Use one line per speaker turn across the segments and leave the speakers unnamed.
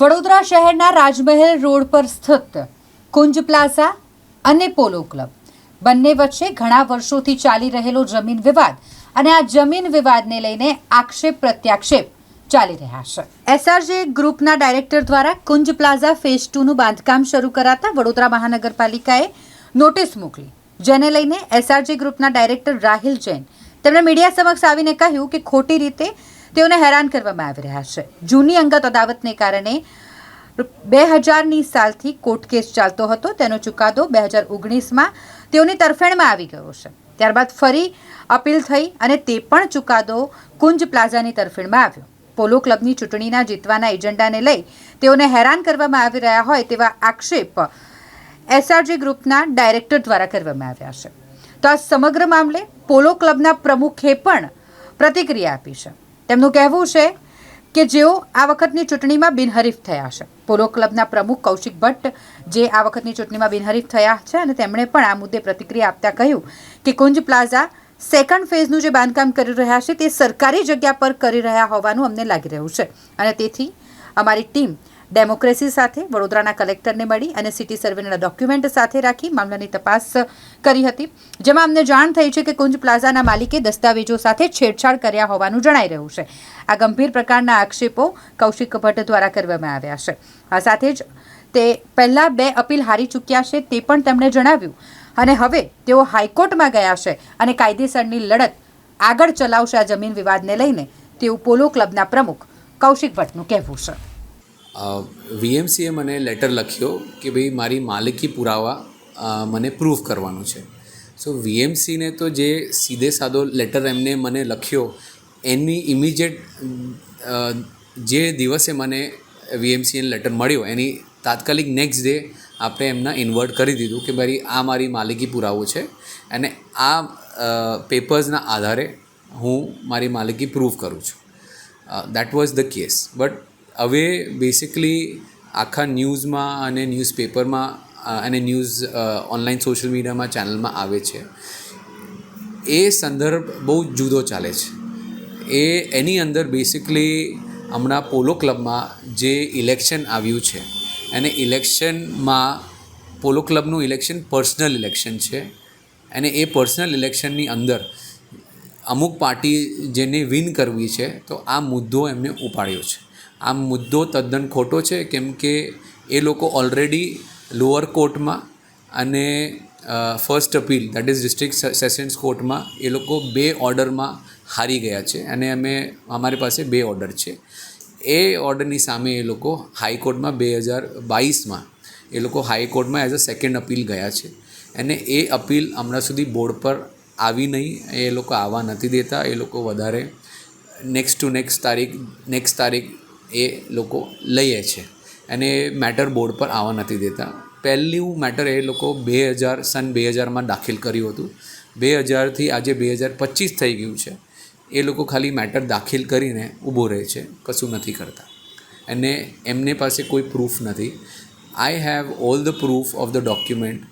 વડોદરા શહેરના રાજમહેલ રોડ પર સ્થિત કુંજ પ્લાઝા અને પોલો ક્લબ. બંને વચ્ચે ઘણા વર્ષોથી ચાલી રહેલો જમીન વિવાદ અને આ જમીન વિવાદને લઈને આક્ષેપ પ્રત્યાક્ષેપ ચાલી રહ્યા છે. એસઆરજે ગ્રુપના ડાયરેક્ટર દ્વારા કુંજ પ્લાઝા ફેઝ ટુનું બાંધકામ શરૂ કરાતા વડોદરા મહાનગરપાલિકાએ નોટિસ મોકલી, જેને લઈને એસઆરજે ગ્રુપના ડાયરેક્ટર રાહિલ જૈન. તેમણે મીડિયા સમક્ષ આવીને કહ્યું કે ખોટી રીતે તેઓને હેરાન કરવામાં આવી રહ્યા છે. જૂની અંગત અદાવતને કારણે બે હજારની સાલથી કોર્ટ કેસ ચાલતો હતો. તેનો ચુકાદો બે હજાર ઓગણીસમાં તેઓની તરફેણમાં આવી ગયો છે. ત્યારબાદ ફરી અપીલ થઈ અને તે પણ ચુકાદો કુંજ પ્લાઝાની તરફેણમાં આવ્યો. પોલો ક્લબની ચૂંટણીના જીતવાના એજન્ડાને લઈ તેઓને હેરાન કરવામાં આવી રહ્યા હોય તેવા આક્ષેપ એસઆરજી ગ્રુપના ડાયરેક્ટર દ્વારા કરવામાં આવ્યા છે. તો આ સમગ્ર મામલે પોલો ક્લબના પ્રમુખે પણ પ્રતિક્રિયા આપી છે. તેમનું કહેવું છે કે જેઓ આ વખતની ચૂંટણીમાં બિનહરીફ થયા છે. પોલો ક્લબના પ્રમુખ કૌશિક ભટ્ટ જે આ વખતની ચૂંટણીમાં બિનહરીફ થયા છે અને તેમણે પણ આ મુદ્દે પ્રતિક્રિયા આપતા કહ્યું કે કુંજ પ્લાઝા સેકન્ડ ફેઝનું જે બાંધકામ કરી રહ્યા છે તે સરકારી જગ્યા પર કરી રહ્યા હોવાનું અમને લાગી રહ્યું છે. અને તેથી અમારી ટીમ ડેમોક્રેસી સાથે વડોદરાના કલેક્ટરને મળી અને સિટી સર્વેના ડોક્યુમેન્ટ સાથે રાખી મામલાની તપાસ કરી હતી. જેમાં અમને જાણ થઈ છે કે કુંજ પ્લાઝાના માલિકે દસ્તાવેજો સાથે છેડછાડ કર્યા હોવાનું જણાઈ રહ્યું છે. આ ગંભીર પ્રકારના આક્ષેપો કૌશિક ભટ્ટ દ્વારા કરવામાં આવ્યા છે. આ સાથે જ તે પહેલાં બે અપીલ હારી ચૂક્યા છે તે પણ તેમણે જણાવ્યું. અને હવે તેઓ હાઈકોર્ટમાં ગયા છે અને કાયદેસરની લડત આગળ ચલાવશે આ જમીન વિવાદને લઈને તેવું પોલો ક્લબના પ્રમુખ કૌશિક ભટ્ટનું કહેવું છે.
વીએમસીએ મને લેટર લખ્યો કે ભાઈ મારી માલિકી પુરાવા મને પ્રૂફ કરવાનું છે. સો વીએમસીને તો જે સીધે સાદો લેટર એમને મને લખ્યો, એની ઇમિજિએટ જે દિવસે મને વીએમસીને લેટર મળ્યો, એની તાત્કાલિક નેક્સ્ટ ડે આપણે એમના ઇન્વર્ટ કરી દીધું કે ભાઈ આ મારી માલિકી પુરાવો છે અને આ પેપર્સના આધારે હું મારી માલિકી પ્રૂફ કરું છું. That was the case but હવે બેસિકલી આખા ન્યૂઝમાં અને ન્યૂઝપેપરમાં અને ન્યૂઝ ઓનલાઈન સોશિયલ મીડિયામાં ચેનલમાં આવે છે. એ સંદર્ભ બહુ જુદો ચાલે છે. એ, એની અંદર બેસિકલી હમણાં પોલો ક્લબમાં જે ઇલેક્શન આવ્યું છે, અને ઇલેક્શનમાં પોલો ક્લબનું ઇલેક્શન પર્સનલ ઇલેક્શન છે, અને એ પર્સનલ ઇલેક્શનની અંદર અમુક પાર્ટી જેને વિન કરવી છે, તો આ મુદ્દો એમને ઉપાડ્યો છે. આ મુદ્દો તદ્દન ખોટો છે, કેમ કે એ લોકો ઓલરેડી લોઅર કોર્ટમાં અને first appeal that is district sessions કોર્ટમાં એ લોકો બે ઓર્ડરમાં હારી ગયા છે અને અમે, અમારી પાસે બે ઓર્ડર છે. એ ઓર્ડરની સામે એ લોકો હાઈકોર્ટમાં બે હજાર બાવીસમાં એ લોકો હાઈકોર્ટમાં એઝ અ સેકન્ડ અપીલ ગયા છે. અને એ અપીલ હમણાં સુધી બોર્ડ પર આવી નહીં. એ લોકો આવવા નથી દેતા. એ લોકો વધારે નેક્સ્ટ ટુ નેક્સ્ટ તારીખ નેક્સ્ટ તારીખ એ લોકો લઈએ છે. અને મેટર બોર્ડ પર આવવા નથી દેતા. પહેલું મેટર એ લોકો બે હજાર, સન બે હજારમાં દાખલ કર્યું હતું. બે હજારથી આજે બે હજાર પચીસ થઈ ગયું છે. એ લોકો ખાલી મેટર દાખલ કરીને ઊભો રહે છે. કશું નથી કરતા. અને એમને પાસે કોઈ પ્રૂફ નથી. I have all the proof of the document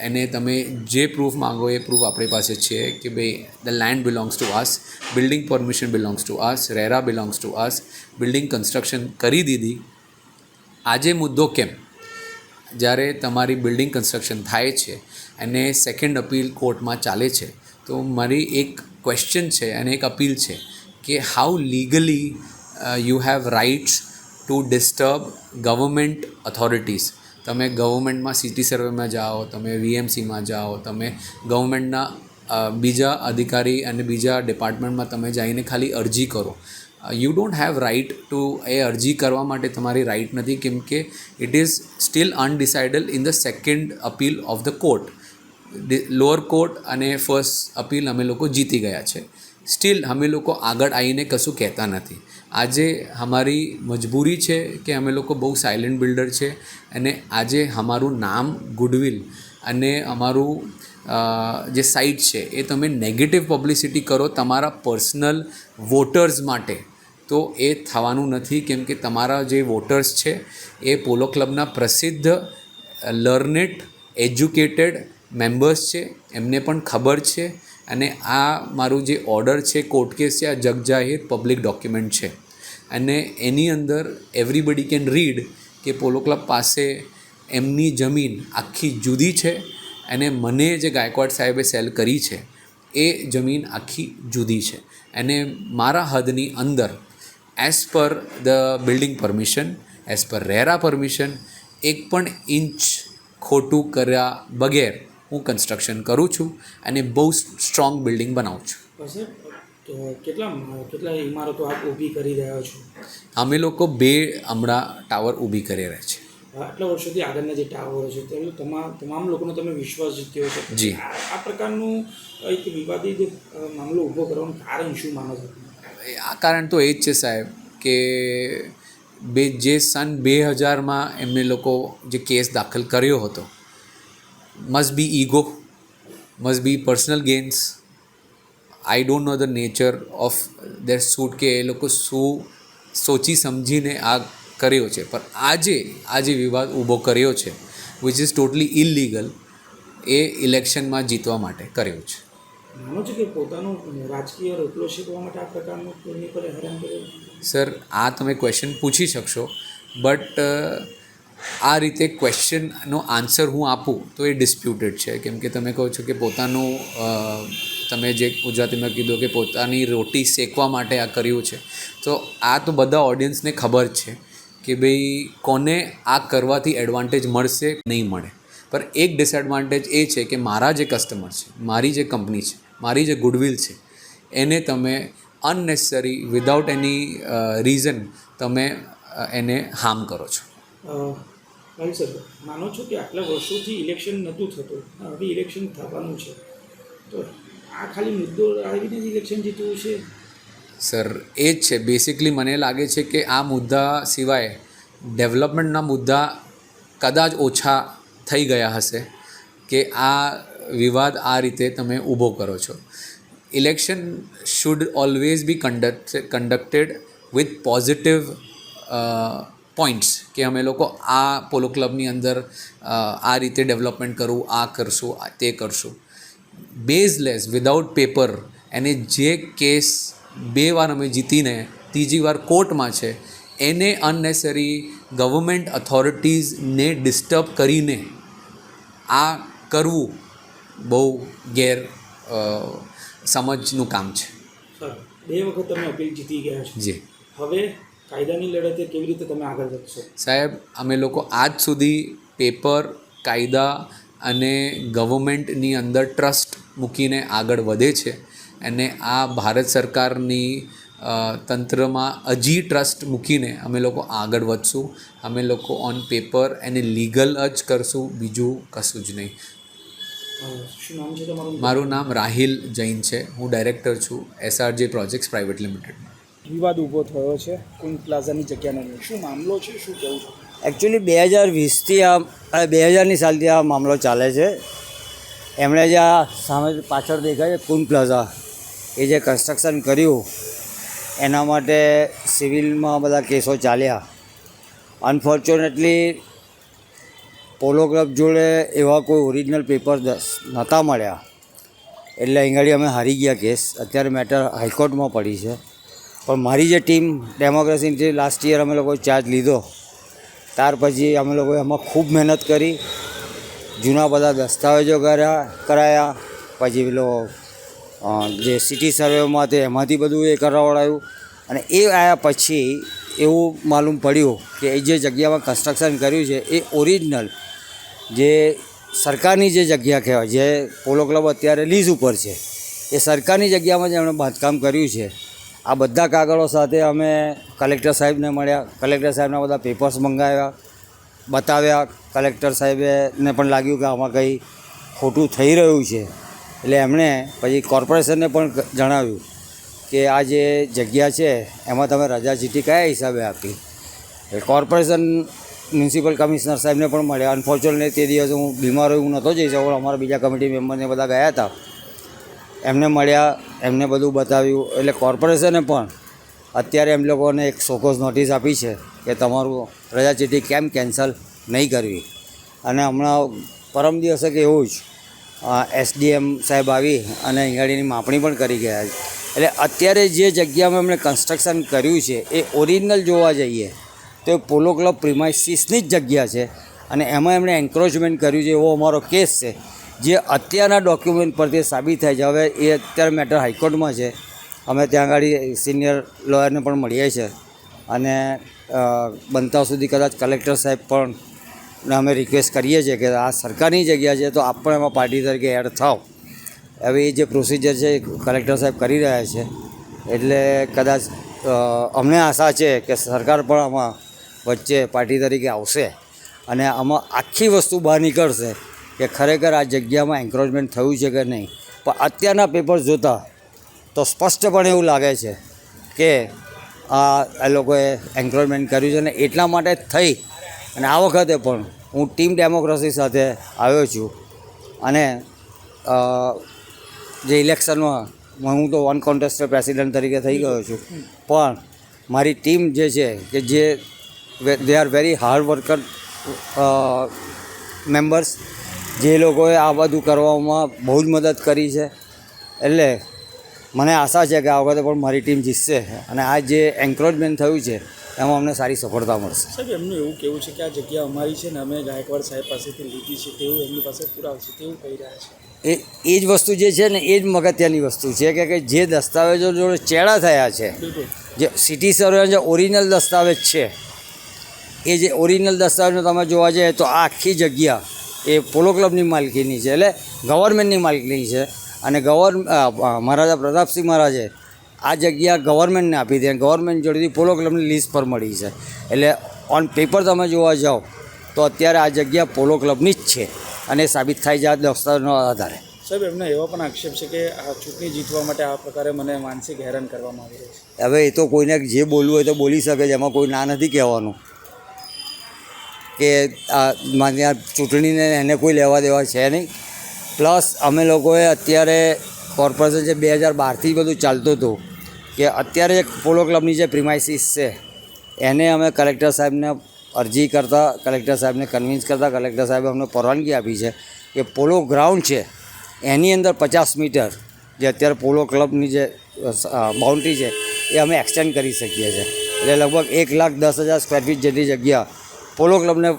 અને તમે જે પ્રૂફ માંગો એ પ્રૂફ આપણી પાસે છે કે ભાઈ the land belongs to us building permission belongs to us RERA belongs to us building construction કરી દીધી. આજે મુદ્દો કેમ? જ્યારે તમારી બિલ્ડિંગ કન્સ્ટ્રક્શન થાય છે અને સેકન્ડ અપીલ કોર્ટમાં ચાલે છે, તો મારી એક ક્વેશ્ચન છે અને એક અપીલ છે કે how legally you have rights to disturb government authorities તમે ગવર્મેન્ટમાં સિટી સર્વેમાં જાઓ, તમે વીએમસીમાં જાઓ, તમે ગવર્મેન્ટના બીજા અધિકારી અને બીજા ડિપાર્ટમેન્ટમાં તમે જઈને ખાલી અરજી કરો. You don't have right to એ અરજી કરવા માટે તમારી રાઇટ નથી, કેમ કે it is still undecided in the second appeal of the court lower court અને ફર્સ્ટ અપીલ અમે લોકો જીતી ગયા છે. સ્ટીલ અમે લોકો આગળ આવીને કશું કહેતા નથી. આજે અમારી મજબૂરી છે કે અમે લોકો બહુ સાયલેન્ટ બિલ્ડર છે અને આજે અમારું નામ ગુડવિલ અને અમારું જે સાઇટ છે એ તમે નેગેટિવ પબ્લિસિટી કરો તમારા પર્સનલ વોટર્સ માટે. તો એ થવાનું નથી કેમ કે તમારા જે વોટર્સ છે એ પોલો ક્લબના પ્રસિદ્ધ લર્નેટ એજ્યુકેટેડ મેમ્બર્સ છે. એમને પણ ખબર છે અને આ મારું જે ઓર્ડર છે કોર્ટ કેસ છે, આ જગજાહેર પબ્લિક ડોક્યુમેન્ટ છે. અને એની અંદર એવરીબડી કેન રીડ કે પોલો ક્લબ પાસે એમની જમીન આખી જુદી છે અને મને જે ગાયકવાડ સાહેબે સેલ કરી છે, એ જમીન આખી જુદી છે. અને મારા હદની અંદર as per the building permission as per RERA permission એક પણ ઇંચ ખોટું કર્યા બગેર હું કન્સ્ટ્રક્શન કરું છું અને બહુ સ્ટ્રોંગ બિલ્ડિંગ બનાવું છું.
તો કેટલા કેટલા ઇમારતો આપ ઊભી કરી રહ્યા છો?
અમે લોકો બે હમણાં ટાવર ઊભી કરી રહ્યા છે.
આટલા વર્ષોથી આગળના જે ટાવરો છે તેમ તમામ તમામ લોકોનો તમે વિશ્વાસ જીત્યો છે
જી.
આ પ્રકારનું એક વિવાદિત મામલો ઊભો કરવાનું કારણ શું માનો છો?
આ કારણ તો એ જ છે સાહેબ કે બે જે સન બે હજારમાં એમને લોકો જે કેસ દાખલ કર્યો હતો must be ego must be personal gains I don't know the nature of their suit કે એ લોકો શું સોચી સમજીને આ કર્યો છે. પણ આજે આ જે વિવાદ ઊભો કર્યો છે વિચ ઇઝ ટોટલી ઇલીગલ એ ઇલેક્શનમાં જીતવા માટે કર્યો છે.
માનો છો કે પોતાનો રાજકીય રોટલો શેકવા માટે આ પ્રકારનું કોઈની પર હેરાન કર્યો?
સર આ તમે ક્વેશ્ચન પૂછી શકશો બટ આ રીતે ક્વેશ્ચનનો આન્સર હું આપું તો એ ડિસ્પ્યુટેડ છે. કેમ કે તમે કહો છો કે પોતાનું તમે જે ગુજરાતીમાં કીધું કે પોતાની રોટી શેકવા માટે આ કર્યું છે. તો આ તો બધા ઓડિયન્સને ખબર છે કે ભાઈ કોને આ કરવાથી એડવાન્ટેજ મળશે નહીં મળે. પર એક ડિસએડવાન્ટેજ એ છે કે મારા જે કસ્ટમર છે, મારી જે કંપની છે, મારી જે ગુડવિલ છે, એને તમે અનનેસેસરી વિદાઉટ એની રીઝન તમે એને હાર્મ કરો છો.
સર માનો છો કે આટલા વર્ષોથી ઇલેક્શન નહોતું થતું. હવે ઇલેક્શન થવાનું છે. તો આ ખાલી મુદ્દો આવીને ઇલેક્શન જીતવું છે?
સર, એ જ છે. બેસિકલી મને લાગે છે કે આ મુદ્દા સિવાય ડેવલપમેન્ટના મુદ્દા કદાચ ઓછા થઈ ગયા હશે કે આ વિવાદ આ રીતે તમે ઊભો કરો છો. Election should always be conduct conducted with positive points કે અમે લોકો આ પોલો ક્લબની અંદર આ રીતે ડેવલપમેન્ટ કરવું, આ કરશું તે કરશું. બેઝલેસ વિદાઉટ પેપર એને જે કેસ બે વાર અમે જીતીને ત્રીજી વાર કોર્ટમાં છે એને અનનેસરી ગવર્મેન્ટ ઓથોરિટીઝને ડિસ્ટર્બ કરીને આ કરવું બહુ ગેર સમજનું કામ છે.
બે વખત તમે અપીલ જીતી ગયા છો.
જી.
હવે કાયદાની લડતે કેવી રીતે તમે આગળ વધશો?
સાહેબ અમે લોકો આજ સુધી પેપર કાયદા અને ગવર્મેન્ટની અંદર ટ્રસ્ટ મૂકીને આગળ વધે છે અને આ ભારત સરકારની તંત્રમાં હજી ટ્રસ્ટ મૂકીને અમે લોકો આગળ વધશું. અમે લોકો ઓન પેપર એને લીગલ જ કરશું બીજું કશું જ નહીં. મારું નામ રાહિલ જૈન છે. હું ડાયરેક્ટર છું એસઆરજે પ્રોજેક્ટ્સ પ્રાઇવેટ લિમિટેડ
વિવાદ ઊભો થયો છે. કુંજ પ્લાઝાની જગ્યાને શું મામલો છે? શું કહેવું છે?
એકચ્યુઅલી બે હજાર વીસથી આ બે હજારની સાલથી આ મામલો ચાલે છે. એમણે જે આ સામે પાછળ દેખાય છે કુન પ્લાઝા, એ જે કન્સ્ટ્રક્શન કર્યું, એના માટે સિવિલમાં બધા કેસો ચાલ્યા. અનફોર્ચ્યુનેટલી પોલો ક્લબ જોડે એવા કોઈ ઓરિજિનલ પેપર નહોતા મળ્યા. એટલે અહીં અમે હારી ગયા કેસ. અત્યારે મેટર હાઈકોર્ટમાં પડી છે. પણ મારી જે ટીમ ડેમોક્રેસીની લાસ્ટ યર અમે લોકોએ ચાર્જ લીધો, ત્યાર પછી અમે લોકોએ એમાં ખૂબ મહેનત કરી, જૂના બધા દસ્તાવેજો કર્યા, કરાયા, પછી પેલો જે સિટી સર્વેમાં તે એમાંથી બધું એ કરાવડાયું અને એ આવ્યા પછી એવું માલુમ પડ્યું કે એ જે જગ્યામાં કન્સ્ટ્રક્શન કર્યું છે એ ઓરિજિનલ જે સરકારની જે જગ્યા કહેવાય, જે પોલો ક્લબ અત્યારે લીઝ ઉપર છે, એ સરકારની જગ્યામાં જ એમણે બાંધકામ કર્યું છે. આ બધા કાગળો સાથે અમે કલેક્ટર સાહેબને મળ્યા. કલેક્ટર સાહેબના બધા પેપર્સ મંગાવ્યા, બતાવ્યા. કલેક્ટર સાહેબે ને પણ લાગ્યું કે આમાં કંઈ ખોટું થઈ રહ્યું છે. એટલે એમણે પછી કોર્પોરેશનને પણ જણાવ્યું કે આ જે જગ્યા છે, એમાં તમે રજા ચીઠી કયા હિસાબે આપી? કોર્પોરેશન મ્યુનિસિપલ કમિશનર સાહેબને પણ મળ્યા. અનફોર્ચ્યુનેટલી તે દિવસે હું બીમાર હું નહોતો જઈ શકું અમારા બીજા કમિટી મેમ્બરને બધા ગયા હતા. એમને મળ્યા, એમને બધું બતાવ્યું. એટલે કોર્પોરેશને પણ અત્યારે એમ લોકોને એક સોકોઝ નોટિસ આપી છે કે તમારું રજા ચીઠી કેમ કેન્સલ નહીં કરવી. અને હમણાં પરમ દિવસે કે એવું જ એસડીએમ સાહેબ આવી અને ઈંગાડીની માપણી પણ કરી ગયા. છે એટલે અત્યારે જે જગ્યામાં એમણે કન્સ્ટ્રક્શન કર્યું છે, એ ઓરિજિનલ જોવા જઈએ, તો એ પોલો ક્લબ પ્રિમાઇસીસની જ જગ્યા છે. અને એમાં એમણે એન્ક્રોચમેન્ટ કર્યું છે એવો અમારો કેસ છે. જે અત્યારના ડોક્યુમેન્ટ પરથી સાબિત થાય છે. હવે એ અત્યારે મેટર હાઈકોર્ટમાં છે. અમે ત્યાં આગળ સિનિયર લોયરને પણ મળીએ છીએ. અને બનતા સુધી કદાચ કલેક્ટર સાહેબ પણ અમે રિક્વેસ્ટ કરીએ છીએ કે આ સરકારની જગ્યા છે તો આપ પણ એમાં પાર્ટી તરીકે એડ થાવ. હવે એ જે પ્રોસિજર છે એ કલેક્ટર સાહેબ કરી રહ્યા છે. એટલે કદાચ અમને આશા છે કે સરકાર પણ આમાં વચ્ચે પાર્ટી તરીકે આવશે. અને આમાં આખી વસ્તુ બહાર નીકળશે. કે ખરેખર આ જગ્યામાં એન્ક્રોચમેન્ટ થયું છે કે નહીં? પણ અત્યારના પેપર જોતાં તો સ્પષ્ટપણે એવું લાગે છે કે આ એ લોકોએ એન્ક્રોચમેન્ટ કર્યું છે અને એટલા માટે થઈ. અને આ વખતે પણ હું ટીમ ડેમોક્રેસી સાથે આવ્યો છું. અને જે ઇલેક્શનમાં હું તો વન કોન્ટેસ્ટર પ્રેસિડેન્ટ તરીકે થઈ ગયો છું. પણ મારી ટીમ જે છે કે જે they are very hard worker members જે લોકોએ આ બધું કરવામાં બહુ જ મદદ કરી છે. એટલે મને આશા છે કે આ વખતે પણ મારી ટીમ જીતશે અને આ જે એન્કરેજમેન્ટ થયું છે એમાં અમને સારી સફળતા મળશે.
સાહેબ એમનું એવું કેવું છે કે આ જગ્યા અમારી છે ને અમે ગાયકવાડ સાહેબ પાસેથી લીધી છે તેવું એમની પાસે પુરાવશે તેવું કહી રહ્યા છે.
એ એ જ વસ્તુ જે છે ને એ જ મગત્યાની વસ્તુ છે કે જે દસ્તાવેજો જોડે ચેડા થયા છે જે સિટી સર્વે જે ઓરિજિનલ દસ્તાવેજ છે એ જે ઓરિજિનલ દસ્તાવેજો તમે જોવા જઈએ તો આ આખી જગ્યા એ પોલો ક્લબની માલકીની છે એટલે ગવર્મેન્ટની માલકીની છે. અને ગવર્ મહારાજા પ્રતાપસિંહ મહારાજે આ જગ્યા ગવર્મેન્ટને આપી હતી અને ગવર્મેન્ટ જોડેથી પોલો ક્લબની લીઝ પર મળી છે. એટલે ઓન પેપર તમે જોવા જાઓ તો અત્યારે આ જગ્યા પોલો ક્લબની જ છે અને સાબિત થાય છે આ દસ્તાવેજના આધારે.
સાહેબ એમને એવો પણ આક્ષેપ છે કે આ ચૂંટણી જીતવા માટે આ પ્રકારે મને માનસિક હેરાન કરવામાં આવી રહ્યું છે.
હવે એ તો કોઈને જે બોલવું હોય તો બોલી શકે છે એમાં કોઈ ના નથી કહેવાનું. કે આ મારી ચૂંટણીને એને કોઈ લેવા દેવા છે નહીં. પ્લસ અમે લોકોએ અત્યારે કોર્પોરેશન જે બે હજાર બારથી બધું ચાલતું હતું કે અત્યારે પોલો ક્લબની જે પ્રિમાઇસીસ છે, એને અમે કલેક્ટર સાહેબને અરજી કરતાં, કલેક્ટર સાહેબને કન્વિન્સ કરતાં, કલેક્ટર સાહેબે અમને પરવાનગી આપી છે કે પોલો ગ્રાઉન્ડ છે, એની અંદર પચાસ મીટર જે અત્યારે પોલો ક્લબની જે બાઉન્ડ્રી છે, એ અમે એક્સટેન્ડ કરી શકીએ છીએ. એટલે લગભગ એક લાખ દસ હજાર સ્ક્વેર ફીટ જેટલી જગ્યા પોલો ક્લબને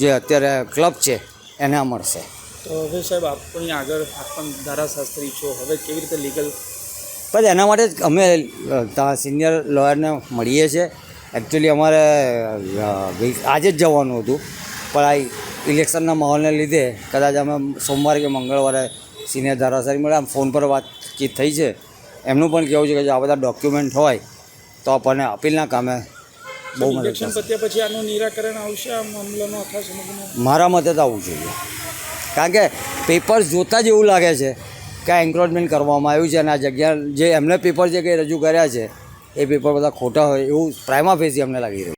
જે અત્યારે ક્લબ છે એને મળશે.
તો હવે સાહેબ આપણી આગળ આપ પણ ધારાશાસ્ત્રી છો. હવે કેવી રીતે લીગલ?
બસ એના માટે જ અમે સિનિયર લોયરને મળીએ છીએ. એકચ્યુઅલી અમારે આજે જ જવાનું હતું. પણ આ ઇલેક્શનના માહોલને લીધે કદાચ અમે સોમવારે કે મંગળવારે સિનિયર ધારાશાસ્ત્રી મળે આમ ફોન પર વાતચીત થઈ છે. એમનું પણ કહેવું છે કે જો આ બધા ડોક્યુમેન્ટ હોય તો આપણને અપીલના કામે બહુ થશે.
પત્યા પછી આનું નિરાકરણ આવશે? આ મામલાનો આખા સમગ્ર
મારા મતે તો આવવું જોઈએ. કારણ કે પેપર જોતાં જ એવું લાગે છે કે આ એન્ક્રોચમેન્ટ કરવામાં આવ્યું છે અને આ જગ્યા જે એમને પેપર જે કંઈ રજૂ કર્યા છે એ પેપર બધા ખોટા હોય એવું પ્રાઇમા ફેસી અમને લાગી રહ્યું